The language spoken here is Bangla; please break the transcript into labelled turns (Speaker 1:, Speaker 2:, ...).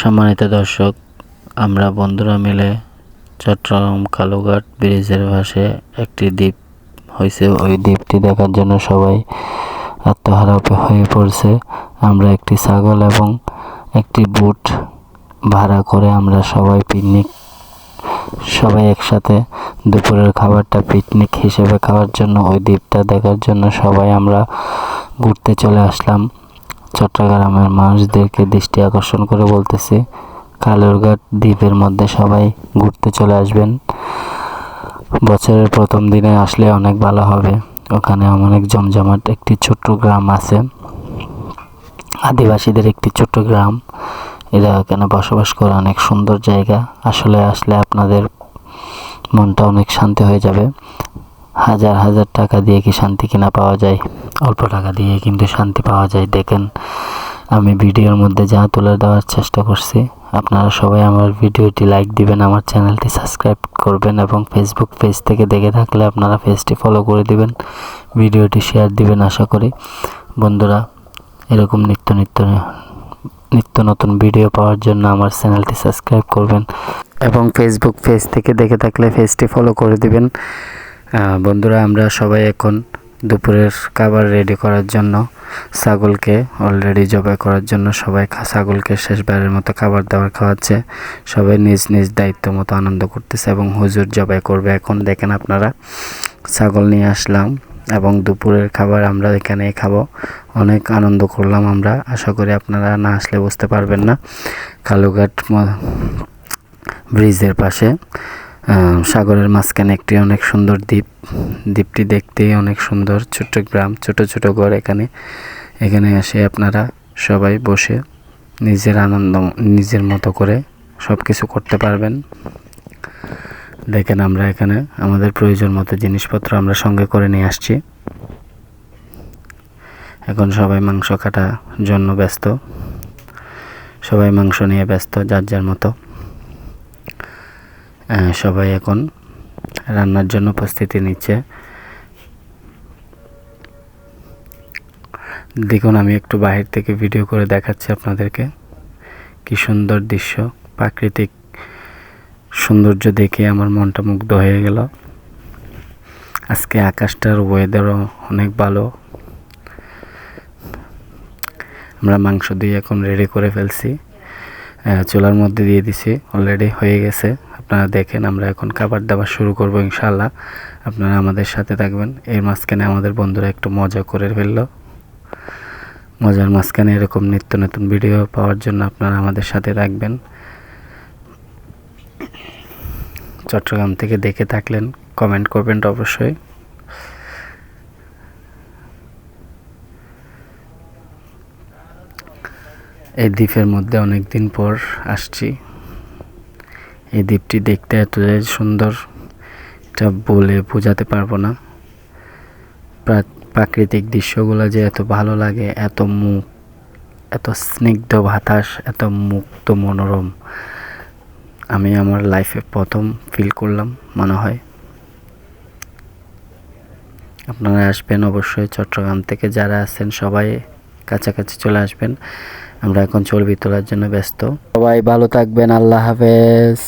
Speaker 1: সম্মানিত দর্শক, আমরা বন্ধুরা মিলে চট্টগ্রাম কালুঘাট ব্রিজের পাশে একটি দ্বীপ হয়েছে ওই দ্বীপটি দেখার জন্য সবাই আত্মহারা হয়ে পড়ছে। আমরা একটি ছাগল এবং একটি বুট ভাড়া করে আমরা সবাই পিকনিক, সবাই একসাথে দুপুরের খাবারটা পিকনিক হিসেবে খাওয়ার জন্য, ওই দ্বীপটা দেখার জন্য সবাই আমরা ঘুরতে চলে আসলাম। চট্টগ্রামের মানুষদেরকে দৃষ্টি আকর্ষণ করে বলতেছি, কালুরঘাট দ্বীপের মধ্যে সবাই ঘুরতে চলে আসবেন। বছরের প্রথম দিনে আসলে অনেক ভালো হবে। ওখানে অনেক জমজমাট একটি ছোট্ট গ্রাম আছে। আদিবাসীদের একটি ছোট্ট গ্রাম। এরা এখানে বসবাস করে, অনেক সুন্দর জায়গা। আসলে আসলে আপনাদের মনটা অনেক শান্তি হয়ে যাবে। হাজার হাজার টাকা দিয়ে কি শান্তি কিনা পাওয়া যায়? অল্প টাকা দিয়ে কিন্তু শান্তি পাওয়া যায়। দেখেন, আমি ভিডিওর মধ্যে যা তুলে দেওয়ার চেষ্টা করছি, আপনারা সবাই আমার ভিডিওটি লাইক দিবেন, আমার চ্যানেলটি সাবস্ক্রাইব করবেন এবং ফেসবুক পেজ থেকে দেখে থাকলে আপনারা পেজটি ফলো করে দিবেন, ভিডিওটি শেয়ার দিবেন আশা করি। বন্ধুরা, এরকম নিত্য নিত্য নিত্য নতুন ভিডিও পাওয়ার জন্য আমার চ্যানেলটি সাবস্ক্রাইব করবেন এবং ফেসবুক পেজ থেকে দেখে থাকলে পেজটি ফলো করে দিবেন। বন্ধুরা, আমরা সবাই এখন দুপুরের খাবার রেডি করার জন্য ছাগলকে অলরেডি জবাই করার জন্য সবাই ছাগলকে শেষবারের মতো খাবার দাবার খাওয়াচ্ছে। সবাই নিজ নিজ দায়িত্ব মতো আনন্দ করতেছে এবং হুজুর জবাই করবে। এখন দেখেন আপনারা, ছাগল নিয়ে আসলাম এবং দুপুরের খাবার আমরা এখানেই খাব। অনেক আনন্দ করলাম আমরা। আশা করি আপনারা না আসলে বুঝতে পারবেন না। কালুঘাট ব্রিজের পাশে। সাগরের মাঝখানে একটি অনেক সুন্দর দ্বীপ। দ্বীপটি দেখতে অনেক সুন্দর, ছোট্ট গ্রাম, ছোট ছোট ঘর এখানে। এখানে এসে আপনারা সবাই বসে নিজের আনন্দ, নিজের মতো করে সব কিছু করতে পারবেন। দেখেন আমরা এখানে আমাদের প্রয়োজন মতো জিনিসপত্র আমরা সঙ্গে করে নিয়ে আসছি। এখন সবাই মাংস কাটার জন্য ব্যস্ত। সবাই মাংস নিয়ে ব্যস্ত, যার যার মতো। সবাই এখন রান্নার জন্য প্রস্তুতি নিচ্ছে। দেখুন, আমি একটু বাহির থেকে ভিডিও করে দেখাচ্ছি আপনাদেরকে। কি সুন্দর দৃশ্য, প্রাকৃতিক সৌন্দর্য দেখে আমার মনটা মুগ্ধ হয়ে গেল। আজকে আকাশটার ওয়েদারও অনেক ভালো। আমরা মাংস দিয়ে এখন রেডি করে ফেলছি। চুলার মধ্যে দিয়ে দিছি অলরেডি হয়ে গেছে। আপনারা দেখেন, আমরা এখন খাবার দাবার শুরু করব ইনশাল্লাহ আপনারা আমাদের সাথে থাকবেন। এর মাঝখানে আমাদের বন্ধুরা একটু মজা করে ফেলল। মজার মাঝখানে এরকম নিত্য নতুন ভিডিও পাওয়ার জন্য আপনারা আমাদের সাথে থাকবেন। চট্টগ্রাম থেকে দেখে থাকলেন, কমেন্ট করবেন অবশ্যই। এই দ্বীপের মধ্যে অনেক দিন পর আসছি। এই দ্বীপটি দেখতে এত যে সুন্দর, এটা বলে বোঝাতে পারব না। প্রা- প্রাকৃতিক দৃশ্যগুলো যে এত ভালো লাগে, এত মুখ, এত স্নিগ্ধ বাতাস, এত মুক্ত মনোরম। আমি আমার লাইফে প্রথম ফিল করলাম, মনে হয়। আপনারা আসবেন অবশ্যই চট্টগ্রাম থেকে, যারা আছেন সবাই কাছাকাছি চলে আসবেন। আমরা এখন চর্বি তোলার জন্য ব্যস্ত। সবাই ভালো থাকবেন, আল্লাহ হাফেজ।